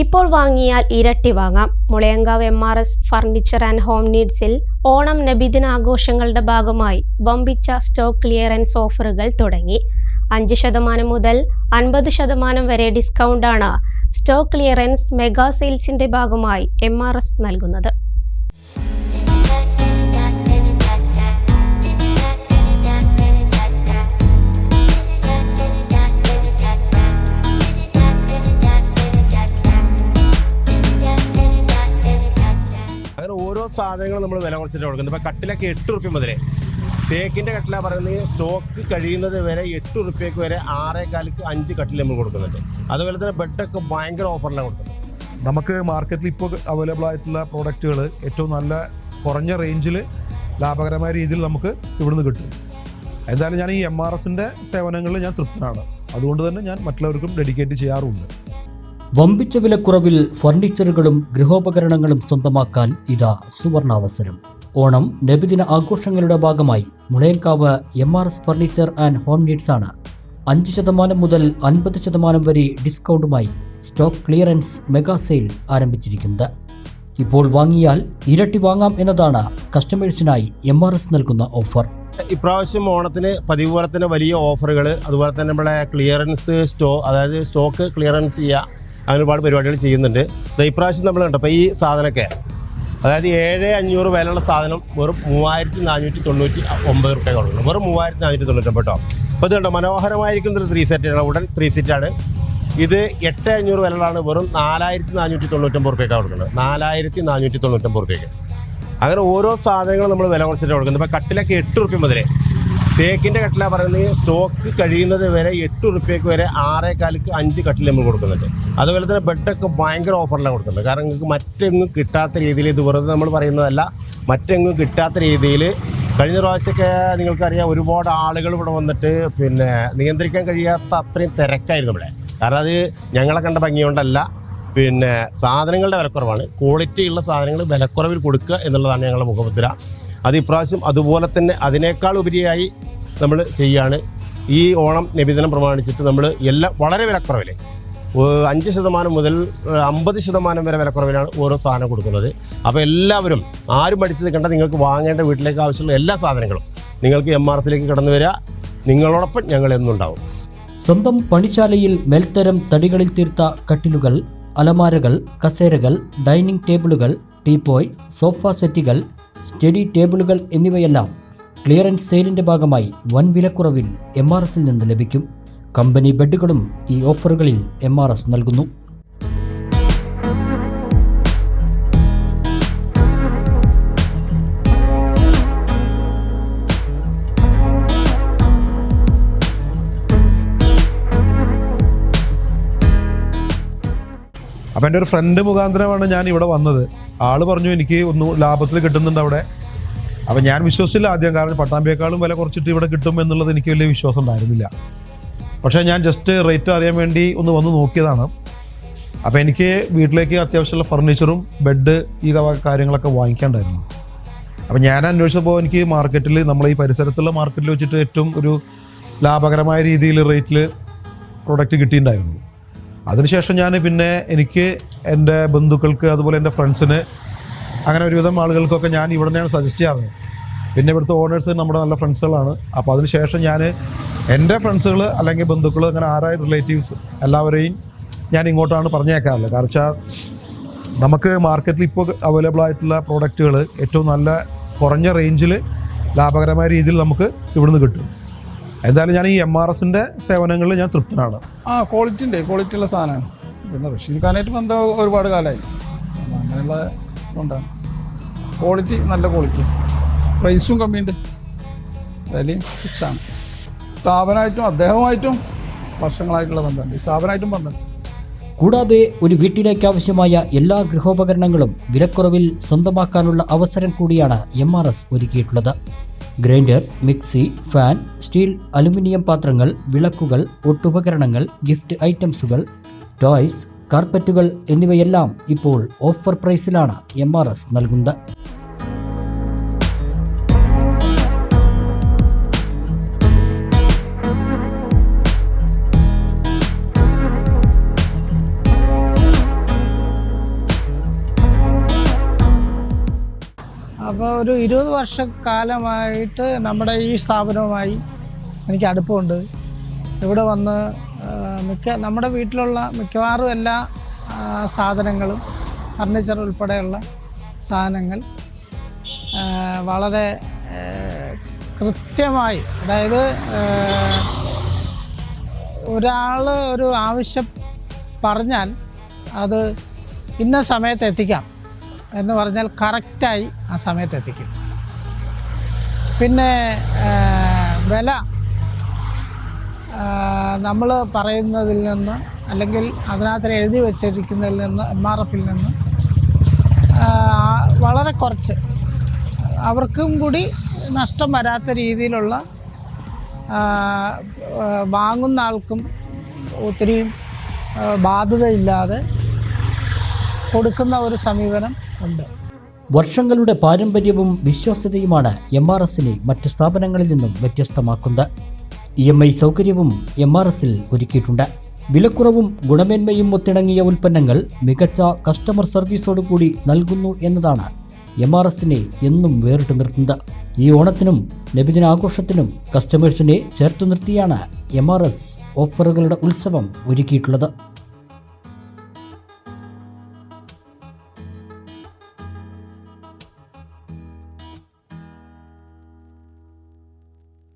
ഇപ്പോൾ വാങ്ങിയാൽ ഇരട്ടി വാങ്ങാം. Mulayankavu M R S furniture and home നീഡ്സിൽ Onam നബിദിന ആഘോഷങ്ങളുടെ ഭാഗമായി വമ്പിച്ച സ്റ്റോക്ക് ക്ലിയറൻസ് ഓഫറുകൾ തുടങ്ങി. അഞ്ച് ശതമാനം മുതൽ അൻപത് ശതമാനം വരെ ഡിസ്കൗണ്ടാണ് സ്റ്റോക്ക് ക്ലിയറൻസ് മെഗാ സെയിൽസിന്റെ ഭാഗമായി എം ആർ എസ് നൽകുന്നത്. സാധനങ്ങളും നമ്മൾ വില കുറച്ചിട്ട് കൊടുക്കുന്നത് ഇപ്പം കട്ടിലൊക്കെ എട്ട് റുപ്യ മുതലേ. തേക്കിന്റെ കട്ടില പറയുന്നത് സ്റ്റോക്ക് കഴിയുന്നത് വരെ എട്ട് റുപ്യക്ക് വരെ ആറേകാലിക്ക് അഞ്ച് കട്ടിൽ നമ്മൾ കൊടുക്കുന്നുണ്ട്. അതുപോലെ തന്നെ ബെഡൊക്കെ ഭയങ്കര ഓഫറിലാണ് കൊടുക്കുന്നത്. നമുക്ക് മാർക്കറ്റിൽ ഇപ്പോൾ അവൈലബിൾ ആയിട്ടുള്ള പ്രോഡക്റ്റുകൾ ഏറ്റവും നല്ല കുറഞ്ഞ റേഞ്ചിൽ ലാഭകരമായ രീതിയിൽ നമുക്ക് ഇവിടുന്ന് കിട്ടും. എന്തായാലും ഞാൻ ഈ എം ആർ എസിന്റെ സേവനങ്ങളിൽ ഞാൻ തൃപ്തനാണ്. അതുകൊണ്ട് തന്നെ ഞാൻ മറ്റുള്ളവർക്കും ഡെഡിക്കേറ്റ് ചെയ്യാറുമുണ്ട് വമ്പിച്ച വിലക്കുറവിൽ ഫർണിച്ചറുകളും ഗൃഹോപകരണങ്ങളും സ്വന്തമാക്കാൻ ഇതാ സുവർണാവസരം. ഓണം നബിദിന ആഘോഷങ്ങളുടെ ഭാഗമായി Mulayankavu M R S furniture and home needs ആണ്. അഞ്ച് ശതമാനം മുതൽ അൻപത് ശതമാനം വരെ ഡിസ്കൗണ്ടുമായി സ്റ്റോക്ക് ക്ലിയറൻസ് മെഗാ സെയിൽ ആരംഭിച്ചിരിക്കുന്നത്. ഇപ്പോൾ വാങ്ങിയാൽ ഇരട്ടി വാങ്ങാം എന്നതാണ് കസ്റ്റമേഴ്സിനായി എം ആർ എസ് നൽകുന്ന ഓഫർ. ഇപ്രാവശ്യം ഓണത്തിന് പതിവ് പോലെ തന്നെ വലിയ ഓഫറുകൾ അതുപോലെ തന്നെ നമ്മളെ ക്ലിയറൻസ് സ്റ്റോ അതായത് സ്റ്റോക്ക് ക്ലിയറൻസ് ചെയ്യുക അങ്ങനെ ഒരുപാട് പരിപാടികൾ ചെയ്യുന്നുണ്ട്. ഇപ്രാവശ്യം നമ്മൾ കണ്ടപ്പോൾ ഈ സാധനമൊക്കെ അതായത് ഏഴ് അഞ്ഞൂറ് വിലയുള്ള സാധനം വെറും മൂവായിരത്തി നാനൂറ്റി തൊണ്ണൂറ്റി ഒമ്പത് റുപ്യ കൊടുക്കണം വെറും മൂവായിരത്തി നാനൂറ്റി തൊണ്ണൂറ്റി ഒമ്പത് കേട്ടോ അപ്പോൾ ഇത് കണ്ടോ മനോഹരമായിരിക്കുന്ന ഒരു ത്രീ സെറ്റാണ് ഉടൻ ത്രീ സെറ്റാണ് ഇത് എട്ട് അഞ്ഞൂറ് വിലകളാണ് വെറും നാലായിരത്തി നാനൂറ്റി തൊണ്ണൂറ്റൊമ്പത് റുപ്യക്കാണ് കൊടുക്കുന്നത്. നാലായിരത്തി നാനൂറ്റി തൊണ്ണൂറ്റൊമ്പത് റുപ്യക്ക്. അങ്ങനെ ഓരോ സാധനങ്ങളും നമ്മൾ വില കുറച്ചിട്ട് കൊടുക്കുന്നത്. ഇപ്പോൾ കട്ടിലൊക്കെ എട്ട് റുപ്യ മുതലേ തേക്കിന്റെ കട്ടില പറയുന്നത് സ്റ്റോക്ക് കഴിയുന്നത് വരെ എട്ട് റുപ്യക്ക് വരെ ആറേകാലിക്ക് അഞ്ച് കട്ടിൽ നമ്മൾ കൊടുക്കുന്നുണ്ട്. അതുപോലെ തന്നെ ബെഡൊക്കെ ഭയങ്കര ഓഫറിലാണ് കൊടുക്കുന്നത്. കാരണം നിങ്ങൾക്ക് മറ്റെങ്ങും കിട്ടാത്ത രീതിയിൽ ഇത് വെറുതെ നമ്മൾ പറയുന്നതല്ല മറ്റെങ്ങും കിട്ടാത്ത രീതിയിൽ കഴിഞ്ഞ പ്രാവശ്യമൊക്കെ നിങ്ങൾക്കറിയാം ഒരുപാട് ആളുകൾ ഇവിടെ വന്നിട്ട് പിന്നെ നിയന്ത്രിക്കാൻ കഴിയാത്ത അത്രയും തിരക്കായിരുന്നു ഇവിടെ. കാരണം അത് ഞങ്ങളെ കണ്ട ഭംഗി കൊണ്ടല്ല പിന്നെ സാധനങ്ങളുടെ വിലക്കുറവാണ്. ക്വാളിറ്റി ഉള്ള സാധനങ്ങൾ വിലക്കുറവിൽ കൊടുക്കുക എന്നുള്ളതാണ് ഞങ്ങളുടെ മുഖമുദ്ര. അത് ഇപ്രാവശ്യം അതുപോലെ തന്നെ അതിനേക്കാൾ ഉപരിയായി നമ്മൾ ചെയ്യാണ്. ഈ ഓണം നബിദിനം പ്രമാണിച്ചിട്ട് നമ്മൾ എല്ലാ വളരെ വിലക്കുറവിൽ ഏഹ് അഞ്ച് ശതമാനം മുതൽ അമ്പത് ശതമാനം വരെ വിലക്കുറവിലാണ് ഓരോ സാധനം കൊടുക്കുന്നത്. അപ്പോൾ എല്ലാവരും ആരും പഠിച്ചു നിൽക്കേണ്ട നിങ്ങൾക്ക് വാങ്ങേണ്ട വീട്ടിലേക്ക് ആവശ്യമുള്ള എല്ലാ സാധനങ്ങളും നിങ്ങൾക്ക് എം ആർ എസിലേക്ക് കടന്നു വരിക. നിങ്ങളോടൊപ്പം ഞങ്ങൾ എന്നുണ്ടാവും സ്വന്തം പണിശാലയിൽ മേൽത്തരം തടികളിൽ തീർത്ത കട്ടിലുകൾ അലമാരകൾ കസേരകൾ ഡൈനിങ് ടേബിളുകൾ ടീപ്പോയ് സോഫ സെറ്റുകൾ സ്റ്റഡി ടേബിളുകൾ എന്നിവയെല്ലാം ക്ലിയറൻസ് സെയിലിന്റെ ഭാഗമായി വൻ വിലക്കുറവിൽ എം ആർ എസിൽ നിന്ന് ലഭിക്കും. കമ്പനി ബെഡുകളും ഈ ഓഫറുകളിൽ എം ആർ എസ് നൽകുന്നു. അപ്പം എന്റെ ഒരു ഫ്രണ്ട് മുഖാന്തരമാണ് ഞാൻ ഇവിടെ വന്നത്. ആൾ പറഞ്ഞു എനിക്ക് ഒന്ന് ലാഭത്തിൽ കിട്ടുന്നുണ്ട് അവിടെ. അപ്പം ഞാൻ വിശ്വസിച്ചില്ല ആദ്യം കാരണം പട്ടാമ്പിയേക്കാളും വില കുറച്ചിട്ട് ഇവിടെ കിട്ടും എന്നുള്ളത് എനിക്ക് വലിയ വിശ്വാസം ഉണ്ടായിരുന്നില്ല. പക്ഷേ ഞാൻ ജസ്റ്റ് റേറ്റ് അറിയാൻ വേണ്ടി ഒന്ന് വന്ന് നോക്കിയതാണ്. അപ്പോൾ എനിക്ക് വീട്ടിലേക്ക് അത്യാവശ്യമുള്ള ഫർണിച്ചറും ബെഡ് ഈ കാര്യങ്ങളൊക്കെ വാങ്ങിക്കാണ്ടായിരുന്നു. അപ്പം ഞാൻ അന്വേഷിച്ചപ്പോൾ എനിക്ക് മാർക്കറ്റിൽ നമ്മൾ ഈ പരിസരത്തുള്ള മാർക്കറ്റിൽ വെച്ചിട്ട് ഏറ്റവും ഒരു ലാഭകരമായ രീതിയിൽ റേറ്റിൽ പ്രൊഡക്റ്റ് കിട്ടിയിട്ടുണ്ടായിരുന്നു. അതിനുശേഷം ഞാൻ പിന്നെ എനിക്ക് എന്റെ ബന്ധുക്കൾക്ക് അതുപോലെ എന്റെ ഫ്രണ്ട്സിന് അങ്ങനെ ഒരുവിധം ആളുകൾക്കൊക്കെ ഞാൻ ഇവിടെ നിന്നാണ് സജസ്റ്റ് ചെയ്യാറ്. പിന്നെ ഇവിടുത്തെ ഓണേഴ്സ് നമ്മുടെ നല്ല ഫ്രണ്ട്സുകളാണ്. അപ്പോൾ അതിനുശേഷം ഞാൻ എന്റെ ഫ്രണ്ട്സുകൾ അല്ലെങ്കിൽ ബന്ധുക്കൾ അങ്ങനെ ആരായ റിലേറ്റീവ്സ് എല്ലാവരെയും ഞാൻ ഇങ്ങോട്ടാണ് പറഞ്ഞേക്കാറുള്ളത് കാരണം വെച്ചാൽ നമുക്ക് മാർക്കറ്റിൽ ഇപ്പോൾ അവൈലബിൾ ആയിട്ടുള്ള പ്രോഡക്റ്റുകൾ ഏറ്റവും നല്ല കുറഞ്ഞ റേഞ്ചിൽ ലാഭകരമായ രീതിയിൽ നമുക്ക് ഇവിടുന്ന് കിട്ടും. എന്തായാലും ഞാൻ ഈ എം ആർ എസിന്റെ സേവനങ്ങളിൽ ഞാൻ തൃപ്തനാണ്. ആ ക്വാളിറ്റി ഉണ്ട്. ക്വാളിറ്റി ഉള്ള സാധനമാണ്. പിന്നെ റഷീദ് ഖാനായിട്ട് ബന്ധം ഒരുപാട് കാലമായി. അങ്ങനെയുള്ള ഇതുകൊണ്ടാണ് ക്വാളിറ്റി നല്ല ക്വാളിറ്റി പ്രൈസും കമ്മിയുണ്ട്. വിലയും ഫിക്സാണ് സ്ഥാപനമായിട്ടും അദ്ദേഹമായിട്ടും വർഷങ്ങളായിട്ടുള്ള ബന്ധമുണ്ട്. ഈ സ്ഥാപനമായിട്ടും ബന്ധമുണ്ട്. കൂടാതെ ഒരു വീട്ടിലേക്ക് ആവശ്യമായ എല്ലാ ഗൃഹോപകരണങ്ങളും വിലക്കുറവിൽ സ്വന്തമാക്കാനുള്ള അവസരം കൂടിയാണ് എം ആർ എസ് ഒരുക്കിയിട്ടുള്ളത്. Grinder mixie fan steel aluminium പാത്രങ്ങൾ വിളക്കുകൾ ഒട്ടുപകരണങ്ങൾ ഗിഫ്റ്റ് ഐറ്റംസുകൾ ടോയ്സ് കാർപ്പറ്റുകൾ എന്നിവയെല്ലാം ഇപ്പോൾ ഓഫർ പ്രൈസിലാണ് എം നൽകുന്നത്. അപ്പോൾ ഒരു ഇരുപത് വർഷക്കാലമായിട്ട് നമ്മുടെ ഈ സ്ഥാപനവുമായി എനിക്ക് അടുപ്പമുണ്ട്. ഇവിടെ വന്ന് മിക്ക നമ്മുടെ വീട്ടിലുള്ള മിക്കവാറും എല്ലാ സാധനങ്ങളും ഫർണിച്ചർ ഉൾപ്പെടെയുള്ള സാധനങ്ങൾ വളരെ കൃത്യമായി അതായത് ഒരാൾ ഒരു ആവശ്യം പറഞ്ഞാൽ അത് ഇന്ന സമയത്ത് എത്തിക്കാം. എന്ന് പറഞ്ഞാൽ കറക്റ്റായി ആ സമയത്ത് എത്തിക്കും. പിന്നെ വില. നമ്മൾ പറയുന്നതിൽ നിന്ന് അല്ലെങ്കിൽ അതിനകത്ത് എഴുതി വച്ചിരിക്കുന്നതിൽ നിന്ന് എം ആർ എഫിൽ നിന്ന് വളരെ കുറച്ച്. അവർക്കും കൂടി നഷ്ടം വരാത്ത രീതിയിലുള്ള വാങ്ങുന്ന ആൾക്കും ഒത്തിരി ബാധ്യതയില്ലാതെ കൊടുക്കുന്ന ഒരു സമീപനം ഉണ്ട്. വർഷങ്ങളുടെ പാരമ്പര്യവും വിശ്വാസ്യതയുമാണ് എം ആർ എസിനെ മറ്റു സ്ഥാപനങ്ങളിൽ നിന്നും വ്യത്യസ്തമാക്കുന്നത്. ഇ എം ഐ സൗകര്യവും എം ആർ എസിൽ ഒരുക്കിയിട്ടുണ്ട്. വിലക്കുറവും ഗുണമേന്മയും ഒത്തിണങ്ങിയ ഉൽപ്പന്നങ്ങൾ മികച്ച കസ്റ്റമർ സർവീസോടുകൂടി നൽകുന്നു എന്നതാണ് എം ആർ എസിനെ എന്നും വേറിട്ട് നിർത്തുന്നത്. ഈ ഓണത്തിനും നബിദിനാഘോഷത്തിനും കസ്റ്റമേഴ്സിനെ ചേർത്തു നിർത്തിയാണ് എം ആർ എസ് ഓഫറുകളുടെ ഉത്സവം ഒരുക്കിയിട്ടുള്ളത്.